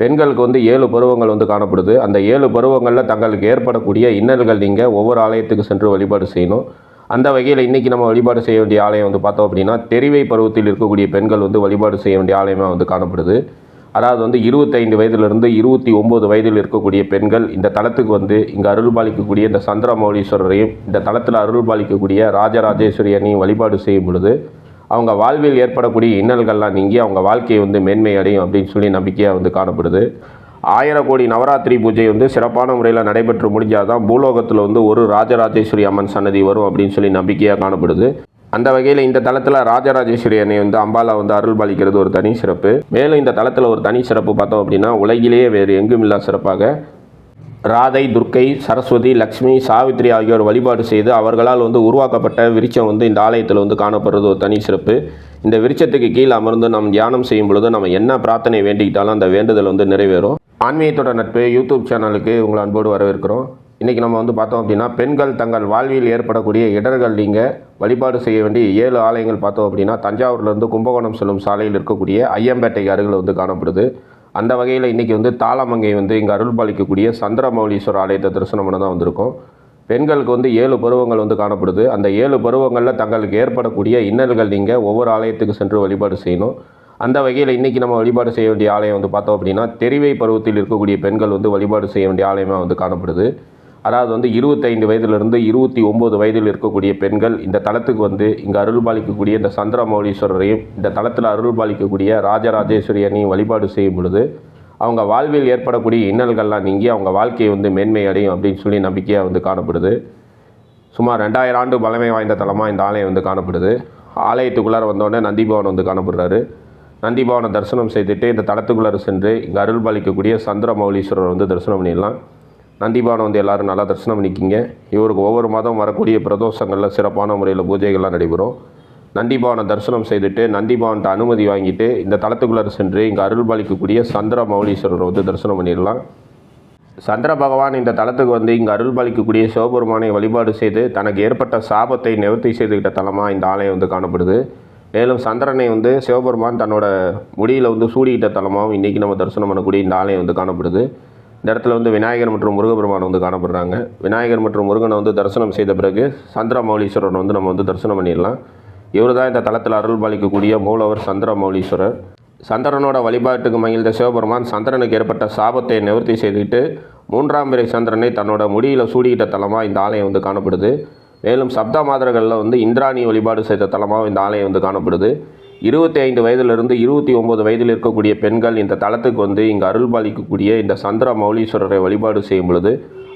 பெண்களுக்கு வந்து ஏழு பருவங்கள் வந்து காணப்படுது. அந்த ஏழு பருவங்களில் தங்களுக்கு ஏற்படக்கூடிய இன்னல்கள் நீங்கள் ஒவ்வொரு ஆலயத்துக்கு சென்று வழிபாடு செய்யணும். அந்த வகையில் இன்றைக்கி நம்ம வழிபாடு செய்ய வேண்டிய ஆலயம் வந்து பார்த்தோம் அப்படின்னா தெரிவை பருவத்தில் இருக்கக்கூடிய பெண்கள் வந்து வழிபாடு செய்ய வேண்டிய ஆலயமாக வந்து காணப்படுது. அதாவது வந்து இருபத்தைந்து வயதிலிருந்து இருபத்தி ஒம்பது வயதில் இருக்கக்கூடிய பெண்கள் இந்த தளத்துக்கு வந்து இங்கே அருள்பாலிக்கக்கூடிய இந்த சந்திரமௌலீஸ்வரரையும் இந்த தலத்தில் அருள்பாலிக்கக்கூடிய ராஜராஜேஸ்வரியனையும் வழிபாடு செய்யும் பொழுது அவங்க வாழ்வில் ஏற்படக்கூடிய இன்னல்கள்லாம் நீங்கி அவங்க வாழ்க்கையை வந்து மேன்மை அடையும் அப்படின்னு சொல்லி நம்பிக்கையாக வந்து காணப்படுது. ஆயிரம் கோடி நவராத்திரி பூஜை வந்து சிறப்பான முறையில் நடைபெற்று முடிஞ்சால் தான் பூலோகத்தில் வந்து ஒரு ராஜராஜேஸ்வரி அம்மன் சன்னதி வரும் அப்படின்னு சொல்லி நம்பிக்கையாக காணப்படுது. அந்த வகையில் இந்த தளத்தில் ராஜராஜேஸ்வரி அன்னை வந்து அம்பாலா வந்து அருள் பாலிக்கிறது ஒரு தனி சிறப்பு. மேலும் இந்த தளத்தில் ஒரு தனி சிறப்பு பார்த்தோம் அப்படின்னா உலகிலேயே வேறு எங்கும் இல்லா சிறப்பாக ராதை துர்க்கை சரஸ்வதி லக்ஷ்மி சாவித்ரி ஆகியோர் வழிபாடு செய்து அவர்களால் வந்து உருவாக்கப்பட்ட விரிச்சம் வந்து இந்த ஆலயத்தில் வந்து காணப்படுறது ஒரு தனி சிறப்பு. இந்த விருட்சத்துக்கு கீழே அமர்ந்து நாம் தியானம் செய்யும் பொழுது நம்ம என்ன பிரார்த்தனை வேண்டிக்கிட்டாலும் அந்த வேண்டுதல் வந்து நிறைவேறும். ஆன்மீகத்தோட நட்பு யூடியூப் சேனலுக்கு உங்களை அன்போடு வரவேற்கிறோம். இன்றைக்கி நம்ம வந்து பார்த்தோம் அப்படின்னா பெண்கள் தங்கள் வாழ்வில் ஏற்படக்கூடிய இடர்கள் நீங்கள் வழிபாடு செய்ய வேண்டிய ஏழு ஆலயங்கள் பார்த்தோம் அப்படின்னா தஞ்சாவூர்லேருந்து கும்பகோணம் செல்லும் சாலையில் இருக்கக்கூடிய ஐயம்பேட்டை அருகில் வந்து காணப்படுது. அந்த வகையில் இன்றைக்கி வந்து தாளமங்கை வந்து இங்கே அருள்பாலிக்கக்கூடிய சந்திரமௌலீஸ்வரர் ஆலயத்தை தரிசனம் பண்ண தான் வந்திருக்கோம். பெண்களுக்கு வந்து ஏழு பருவங்கள் வந்து காணப்படுது. அந்த ஏழு பருவங்களில் தங்களுக்கு ஏற்படக்கூடிய இன்னல்கள் நீங்கள் ஒவ்வொரு ஆலயத்துக்கு சென்று வழிபாடு செய்யணும். அந்த வகையில் இன்றைக்கி நம்ம வழிபாடு செய்ய வேண்டிய ஆலயம் வந்து பார்த்தோம் அப்படின்னா தெரிவை பருவத்தில் இருக்கக்கூடிய பெண்கள் வந்து வழிபாடு செய்ய வேண்டிய ஆலயமாக வந்து காணப்படுது. அதாவது வந்து இருபத்தைந்து வயதிலிருந்து இருபத்தி ஒம்பது வயதில் இருக்கக்கூடிய பெண்கள் இந்த தளத்துக்கு வந்து இங்கே அருள்பாலிக்கக்கூடிய இந்த சந்திரமௌலீஸ்வரரையும் இந்த தளத்தில் அருள்பாலிக்கக்கூடிய ராஜராஜேஸ்வரியனையும் வழிபாடு செய்யும் பொழுது அவங்க வாழ்வில் ஏற்படக்கூடிய இன்னல்கள்லாம் நீங்கி அவங்க வாழ்க்கையை வந்து மேன்மை அடையும் அப்படின்னு சொல்லி நம்பிக்கையாக வந்து காணப்படுது. சுமார் ரெண்டாயிரம் ஆண்டு பழமை வாய்ந்த தலமாக இந்த ஆலயம் வந்து காணப்படுது. ஆலயத்துக்குள்ளார வந்தோடனே நந்திபவன் வந்து காணப்படுறாரு. நந்திபவனை தரிசனம் செய்துட்டு இந்த தளத்துக்குள்ளார சென்று இங்கே அருள்பாலிக்கக்கூடிய சந்திரமௌலீஸ்வரர் வந்து தரிசனம் பண்ணிடலாம். நந்திபவனை வந்து எல்லாரும் நல்லா தரிசனம் பண்ணிக்கிங்க. இவருக்கு ஒவ்வொரு மாதம் வரக்கூடிய பிரதோஷங்களில் சிறப்பான முறையில் பூஜைகள்லாம் நடைபெறும். நந்திபவனை தரிசனம் செய்துட்டு நந்திபவன்ட்ட அனுமதி வாங்கிட்டு இந்த தளத்துக்குள்ளே சென்று இங்கே அருள்பாலிக்கக்கூடிய சந்திரமௌலீஸ்வரரை வந்து தரிசனம் பண்ணிடலாம். சந்திர பகவான் இந்த தலத்துக்கு வந்து இங்கே அருள்பாலிக்கக்கூடிய சிவபெருமானை வழிபாடு செய்து தனக்கு ஏற்பட்ட சாபத்தை நிவர்த்தி செய்துக்கிட்ட தலமாக இந்த ஆலயம் வந்து காணப்படுது. மேலும் சந்திரனை வந்து சிவபெருமான் தன்னோட முடியில் வந்து சூடிக்கிட்ட தலமாகவும் இன்றைக்கி நம்ம தரிசனம் பண்ணக்கூடிய இந்த ஆலயம் வந்து காணப்படுது. இந்த இடத்துல வந்து விநாயகர் மற்றும் முருகபெருமான் வந்து காணப்படுறாங்க. விநாயகர் மற்றும் முருகனை வந்து தரிசனம் செய்த பிறகு சந்திரமௌலீஸ்வரன் வந்து நம்ம வந்து தரிசனம் பண்ணிடலாம். இவர் தான் இந்த தலத்தில் அருள்பாலிக்கக்கூடிய மூலவர் சந்திரமௌலீஸ்வரர். சந்திரனோட வழிபாட்டுக்கு மகிழ்ந்த சிவபெருமான் சந்திரனுக்கு ஏற்பட்ட சாபத்தை நிவர்த்தி செய்துவிட்டு மூன்றாம் பிறை சந்திரனை தன்னோட முடியில் சூடிக்கிட்ட தலமாக இந்த ஆலயம் வந்து காணப்படுது. மேலும் சப்த மாதர்களில் வந்து இந்திராணி வழிபாடு செய்த தலமாக இந்த ஆலயம் வந்து காணப்படுது. இருபத்தி ஐந்து வயதிலிருந்து இருபத்தி ஒம்பது வயதில் இருக்கக்கூடிய பெண்கள் இந்த தளத்துக்கு வந்து இங்கே அருள்பாலிக்கக்கூடிய இந்த சந்திர மௌலீஸ்வரரை வழிபாடு செய்யும் பொழுது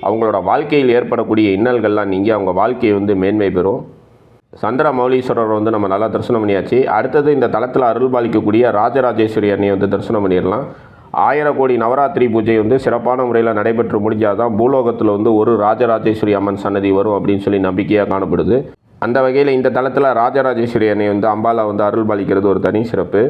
அவங்களோட வாழ்க்கையில் ஏற்படக்கூடிய இன்னல்கள்லாம் நீங்கி அவங்க வாழ்க்கையை வந்து மேன்மை பெறும். சந்திர மௌலீஸ்வரர் வந்து நம்ம நல்லா தரிசனம் பண்ணியாச்சு. அடுத்தது இந்த தலத்தில் அருள்பாலிக்கக்கூடிய ராஜராஜேஸ்வரி அன்னையை வந்து தரிசனம் பண்ணிடலாம். ஆயிரம் கோடி நவராத்திரி பூஜை வந்து சிறப்பான முறையில் நடைபெற்று முடிஞ்சால் தான் பூலோகத்தில் வந்து ஒரு ராஜராஜேஸ்வரி அம்மன் சன்னதி வரும் அப்படின்னு சொல்லி நம்பிக்கையாக காணப்படுது. அந்த வகையில் இந்த தளத்தில் ராஜராஜேஸ்வரி அன்னை வந்து அம்பாலா வந்து அருள்பாலிக்கிறது ஒரு தனி சிறப்பு.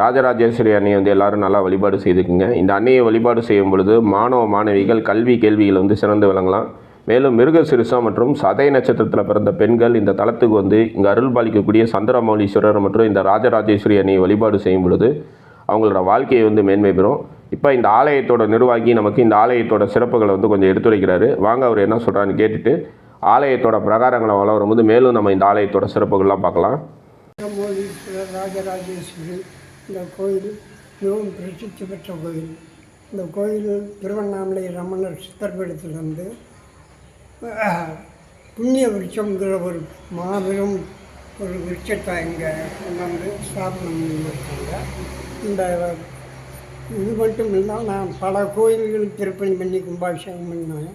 ராஜராஜேஸ்வரி அன்னையை வந்து எல்லாரும் நல்லா வழிபாடு செய்துக்குங்க. இந்த அன்னையை வழிபாடு செய்யும் பொழுது மாணவ மாணவிகள் கல்வி கேள்விகள் வந்து சிறந்து விளங்கலாம். மேலும் மிருக சிறுசா மற்றும் சதய நட்சத்திரத்தில் பிறந்த பெண்கள் இந்த தளத்துக்கு வந்து இங்கே அருள் பாலிக்கக்கூடிய சந்திரமௌலீஸ்வரர் மற்றும் இந்த ராஜராஜேஸ்வரி அன்னையை வழிபாடு செய்யும் பொழுது அவங்களோட வாழ்க்கையை வந்து மேன்மை பெறும். இப்போ இந்த ஆலயத்தோட நிர்வாகி நமக்கு இந்த ஆலயத்தோட சிறப்புகளை வந்து கொஞ்சம் எடுத்துரைக்கிறாரு. வாங்க அவர் என்ன சொல்கிறான்னு கேட்டுட்டு ஆலயத்தோட பிரகாரங்களை வளரும் போது மேலும் நம்ம இந்த ஆலயத்தோட சிறப்புகள்லாம் பார்க்கலாம். ராஜராஜேஸ்வரி இந்த கோயில் மிகவும் பிரசித்தி பெற்ற கோயில். இந்த கோயில் திருவண்ணாமலை ரமணர் சித்தர்பீடத்திலிருந்து புண்ணிய விருட்சங்கிற ஒரு மாபெரும் ஒரு விருட்சத்தை இங்கே கொண்டாந்து ஸ்தாபனம் பண்ணியிருக்காங்க. இந்த இது மட்டும் இல்லாமல் நான் பல கோயில்களுக்கு திருப்பணி பண்ணி கும்பாபிஷேகம் பண்ணேன்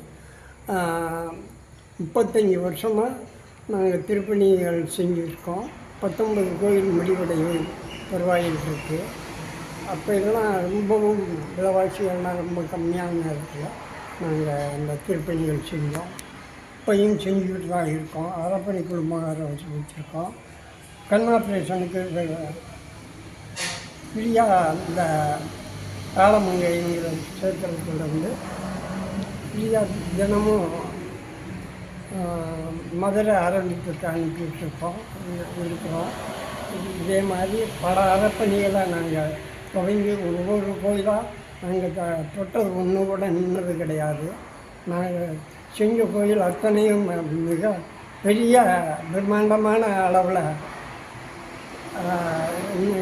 முப்பத்தஞ்சு வருஷமாக நாங்கள் திருப்பணிகள் செஞ்சுருக்கோம். பத்தொன்பது கோயில் முடிவடையும் வருவாயில் இருக்குது அப்போ இதெல்லாம் ரொம்பவும் விலைவாசிகள்லாம் ரொம்ப கம்மியான நேரத்தில் நாங்கள் இந்த திருப்பணிகள் செஞ்சோம். இப்பையும் செஞ்சுக்கிட்டு தான் இருக்கோம். அறப்பணி குழுமம் வச்சு வச்சுருக்கோம் கண் ஆப்ரேஷனுக்கு ஃப்ரீயாக இந்த காலமங்கைங்கிற சேத்திரத்தில் வந்து ஃப்ரீயாக தினமும் மதுரை அரவிந்துக்கு அனுப்பிட்டுருக்கோம் இருக்கிறோம் இதே மாதிரி பல அறப்பணிகளை நாங்கள் தொடங்கி ஒவ்வொரு கோயிலாக நாங்கள் த தொட்டது ஒன்று கூட நின்றது கிடையாது. நாங்கள் செஞ்ச கோயில் அத்தனையும் மிக பெரிய பிரம்மாண்டமான அளவில்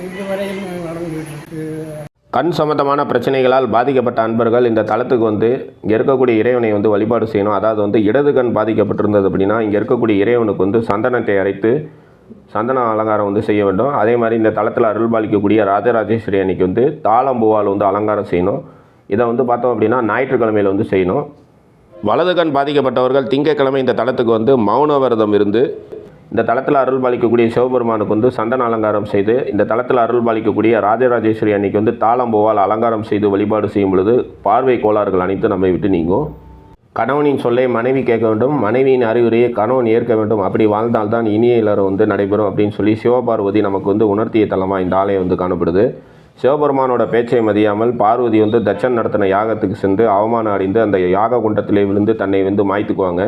இதுவரையும் நடந்துகிட்டு இருக்குது கண் சம்பந்தமான பிரச்சனைகளால் பாதிக்கப்பட்ட அன்பர்கள் இந்த தளத்துக்கு வந்து இங்கே இருக்கக்கூடிய இறைவனை வந்து வழிபாடு செய்யணும். அதாவது வந்து இடது கண் பாதிக்கப்பட்டிருந்தது அப்படின்னா இங்கே இருக்கக்கூடிய இறைவனுக்கு வந்து சந்தனத்தை அரைத்து சந்தன அலங்காரம் வந்து செய்ய வேண்டும். அதே மாதிரி இந்த தளத்தில் அருள் பாலிக்கக்கூடிய ராஜராஜேஸ்வரி அன்னைக்கு வந்து தாளம்பூவால் வந்து அலங்காரம் செய்யணும். இதை வந்து பார்த்தோம் அப்படின்னா ஞாயிற்றுக்கிழமையில் வந்து செய்யணும். வலது கண் பாதிக்கப்பட்டவர்கள் திங்கட்கிழமை இந்த தளத்துக்கு வந்து மௌன விரதம் இருந்து இந்த தளத்தில் அருள் பாலிக்கக்கூடிய சிவபெருமானுக்கு வந்து சந்தன அலங்காரம் செய்து இந்த தளத்தில் அருள் பாலிக்கக்கூடிய ராஜராஜேஸ்வரி அன்னைக்கு வந்து தாளம்பூவால் அலங்காரம் செய்து வழிபாடு செய்யும் பொழுது பார்வை கோளாறுகள் அனைத்தும் நம்மை விட்டு நீங்கும். கணவனின் சொல்லை மனைவி கேட்க வேண்டும் மனைவியின் அறிவுரையை கணவன் ஏற்க வேண்டும் அப்படி வாழ்ந்தால்தான் இனிய இல்லறம் வந்து நடைபெறும் அப்படின்னு சொல்லி சிவபார்வதி நமக்கு வந்து உணர்த்திய தலமாக இந்த ஆலயம் வந்து காணப்படுது. சிவபெருமானோட பேச்சை மதியாமல் பார்வதி வந்து தட்சன் நடத்தின யாகத்துக்கு சென்று அவமானம் அடைந்து அந்த யாக குண்டத்திலே விழுந்து தன்னை வந்து மாய்த்துக்குவாங்க.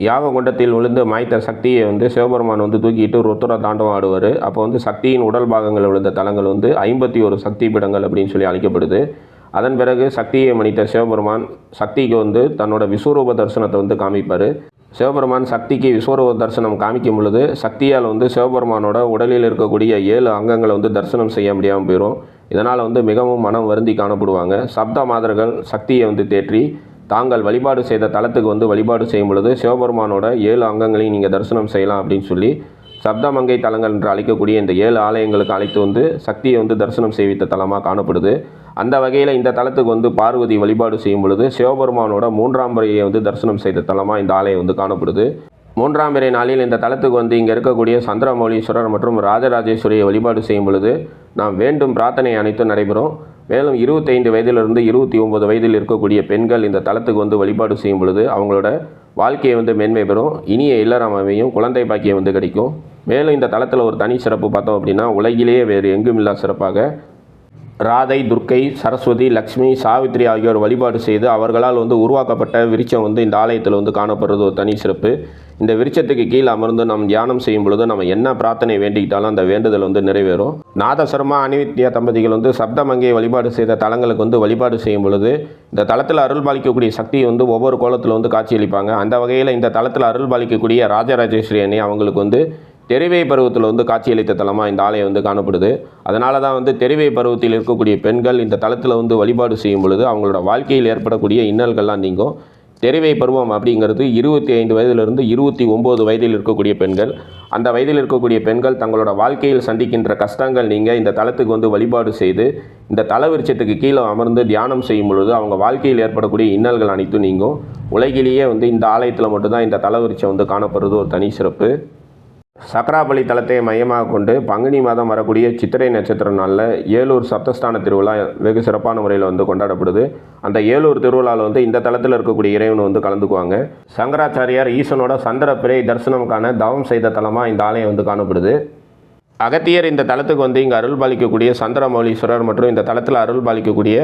யாக குண்டத்தில் விழுந்து மாய்த்த சக்தியை வந்து சிவபெருமான் வந்து தூக்கிட்டு ருத்ர தாண்டவம் ஆடுவார். அப்போ வந்து சக்தியின் உடல் பாகங்கள் விழுந்த தலங்கள் வந்து ஐம்பத்தி ஒரு சக்தி பீடங்கள் அப்படின்னு சொல்லி அழைக்கப்படுது. அதன் பிறகு சக்தியை மணித்த சிவபெருமான் சக்திக்கு வந்து தன்னோட விஸ்வரூப தரிசனத்தை வந்து காமிப்பார். சிவபெருமான் சக்திக்கு விஸ்வரூப தரிசனம் காமிக்கும் பொழுது சக்தியால் வந்து சிவபெருமானோட உடலில் இருக்கக்கூடிய ஏழு அங்கங்களை வந்து தரிசனம் செய்ய முடியாமல் போயிடும் இதனால் வந்து மிகவும் மனம் வருந்தி காணப்படுவாங்க. சப்த மாதர்கள் சக்தியை வந்து தேற்றி தாங்கள் வழிபாடு செய்த தலத்துக்கு வந்து வழிபாடு செய்யும் பொழுது சிவபெருமானோட ஏழு அங்கங்களையும் நீங்கள் தரிசனம் செய்யலாம் அப்படின்னு சொல்லி சப்தமங்கை தலங்கள் என்று அழைக்கக்கூடிய இந்த ஏழு ஆலயங்களுக்கு அழைத்து வந்து சக்தியை வந்து தரிசனம் செய்வித்த தலமாக காணப்படுது. அந்த வகையில் இந்த தலத்துக்கு வந்து பார்வதி வழிபாடு செய்யும் பொழுது சிவபெருமானோட மூன்றாம் முறையை வந்து தரிசனம் செய்த தலமாக இந்த ஆலயம் வந்து காணப்படுது. மூன்றாம் பிறை நாளில் இந்த தலத்துக்கு வந்து இங்கே இருக்கக்கூடிய சந்திரமௌலீஸ்வரர் மற்றும் ராஜராஜேஸ்வரியை வழிபாடு செய்யும் பொழுது நாம் வேண்டும் பிரார்த்தனை அனைத்தும் நடைபெறும். மேலும் இருபத்தைந்து வயதிலிருந்து இருபத்தி ஒம்பது வயதில் இருக்கக்கூடிய பெண்கள் இந்த தளத்துக்கு வந்து வழிபாடு செய்யும் பொழுது அவங்களோட வாழ்க்கையை வந்து மேன்மை பெறும். இனிய இல்லறம் அமையும் குழந்தை பாக்கியம் வந்து கிடைக்கும். மேலும் இந்த தளத்தில் ஒரு தனி சிறப்பு பார்த்தோம் அப்படின்னா உலகிலேயே வேறு எங்கும் இல்லா சிறப்பாக ராதை துர்க்கை சரஸ்வதி லக்ஷ்மி சாவித்ரி ஆகியோர் வழிபாடு செய்து அவர்களால் வந்து உருவாக்கப்பட்ட விருச்சம் வந்து இந்த ஆலயத்தில் வந்து காணப்படுறது ஒரு தனி சிறப்பு. இந்த விருச்சத்துக்கு கீழ் அமர்ந்து நம் தியானம் செய்யும் பொழுது நம்ம என்ன பிரார்த்தனை வேண்டிக்கிட்டாலும் அந்த வேண்டுதல் வந்து நிறைவேறும். நாதசர்மா அனிவித்யா தம்பதிகள் வந்து சப்தமங்கையை வழிபாடு செய்த தலங்களுக்கு வந்து வழிபாடு செய்யும் பொழுது இந்த தளத்தில் அருள் பாலிக்கக்கூடிய சக்தி வந்து ஒவ்வொரு கோலத்தில் வந்து காட்சியளிப்பாங்க. அந்த வகையில் இந்த தளத்தில் அருள் பாலிக்கக்கூடிய ராஜராஜேஸ்வரி அணி அவங்களுக்கு வந்து தெரிவை பருவத்தில் வந்து காட்சியளித்த தலமாக இந்த ஆலயம் வந்து காணப்படுது. அதனால தான் வந்து தெரிவை பருவத்தில் இருக்கக்கூடிய பெண்கள் இந்த தளத்தில் வந்து வழிபாடு செய்யும் பொழுது அவங்களோட வாழ்க்கையில் ஏற்படக்கூடிய இன்னல்கள்லாம் நீங்கும். தெரிவை பருவம் அப்படிங்கிறது இருபத்தி ஐந்து வயதிலிருந்து இருபத்தி ஒம்பது வயதில் இருக்கக்கூடிய பெண்கள். அந்த வயதில் இருக்கக்கூடிய பெண்கள் தங்களோட வாழ்க்கையில் சந்திக்கின்ற கஷ்டங்கள் நீங்கள் இந்த தளத்துக்கு வந்து வழிபாடு செய்து இந்த தல விருட்சத்துக்கு கீழே அமர்ந்து தியானம் செய்யும் பொழுது அவங்க வாழ்க்கையில் ஏற்படக்கூடிய இன்னல்கள் அனைத்தும் நீங்கும். உலகிலேயே வந்து இந்த ஆலயத்தில் மட்டும்தான் இந்த தல விருட்சம் வந்து காணப்படுறது ஒரு தனி சிறப்பு. சக்கராபலி தலத்தை மையமாக கொண்டு பங்குனி மாதம் வரக்கூடிய சித்திரை நட்சத்திர நாளில் ஏலூர் சப்தஸ்தான திருவிழா வெகு சிறப்பான முறையில் வந்து கொண்டாடப்படுது. அந்த ஏலூர் திருவிழாவில் வந்து இந்த தளத்தில் இருக்கக்கூடிய இறைவன் வந்து கலந்துக்குவாங்க. சங்கராச்சாரியார் ஈசனோட சந்திர பிறை தரிசனம்கான தவம் செய்த தலமாக இந்த ஆலயம் வந்து காணப்படுது. அகத்தியர் இந்த தலத்துக்கு வந்து இங்கே அருள் பாலிக்கக்கூடிய சந்திரமௌலீஸ்வரர் மற்றும் இந்த தளத்தில் அருள் பாலிக்கக்கூடிய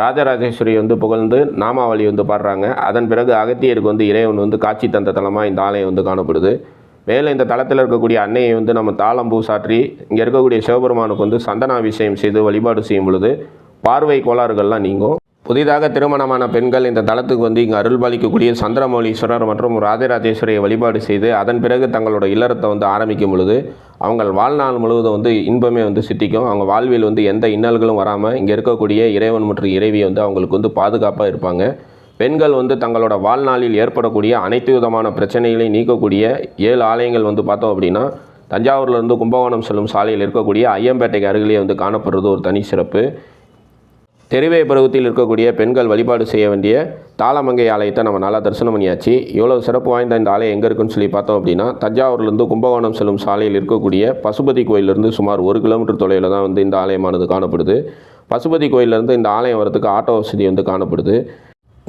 ராஜராஜேஸ்வரி வந்து புகழ்ந்து நாமாவளி வந்து பாடுறாங்க. அதன் பிறகு அகத்தியருக்கு வந்து இறைவன் வந்து காட்சி தந்த தலமாக இந்த ஆலயம் வந்து காணப்படுது. மேலும் இந்த தளத்தில் இருக்கக்கூடிய அன்னையை வந்து நம்ம தாளம்பூ சாற்றி இங்கே இருக்கக்கூடிய சிவபெருமானுக்கு வந்து சந்தனாபிஷேகம் செய்து வழிபாடு செய்யும் பொழுது பார்வை கோளாறுகள்லாம் நீங்கும். புதிதாக திருமணமான பெண்கள் இந்த தளத்துக்கு வந்து இங்கே அருள்பாலிக்கக்கூடிய சந்திரமௌலீஸ்வரர் மற்றும் ராஜராஜேஸ்வரியை வழிபாடு செய்து அதன் பிறகு தங்களோட இல்லறத்தை வந்து ஆரம்பிக்கும் பொழுது அவங்கள் வாழ்நாள் முழுவதும் வந்து இன்பமே வந்து சித்திக்கும். அவங்க வாழ்வில் வந்து எந்த இன்னல்களும் வராமல் இங்கே இருக்கக்கூடிய இறைவன் மற்றும் இறைவி வந்து அவங்களுக்கு வந்து பாதுகாப்பாக இருப்பாங்க. பெண்கள் வந்து தங்களோட வாழ்நாளில் ஏற்படக்கூடிய அனைத்து விதமான பிரச்சனைகளையும் நீக்கக்கூடிய ஏழு ஆலயங்கள் வந்து பார்த்தோம் அப்படின்னா தஞ்சாவூர்லேருந்து கும்பகோணம் செல்லும் சாலையில் இருக்கக்கூடிய ஐயம்பேட்டைக்கு அருகிலே வந்து காணப்படுறது ஒரு தனி சிறப்பு. தெருவே பருவத்தில் இருக்கக்கூடிய பெண்கள் வழிபாடு செய்ய வேண்டிய தாளமங்கை ஆலயத்தை நம்ம நல்லா தரிசனம் பண்ணியாச்சு. இவ்வளோ சிறப்பு வாய்ந்த இந்த ஆலயம் எங்கே இருக்குன்னு சொல்லி பார்த்தோம் அப்படின்னா தஞ்சாவூர்லேருந்து கும்பகோணம் செல்லும் சாலையில் இருக்கக்கூடிய பசுபதி கோயிலிருந்து சுமார் ஒரு கிலோமீட்டர் தொலைவில் தான் வந்து இந்த ஆலயமானது காணப்படுது. பசுபதி கோயிலேருந்து இந்த ஆலயம் வரதுக்கு ஆட்டோ வசதி வந்து காணப்படுது.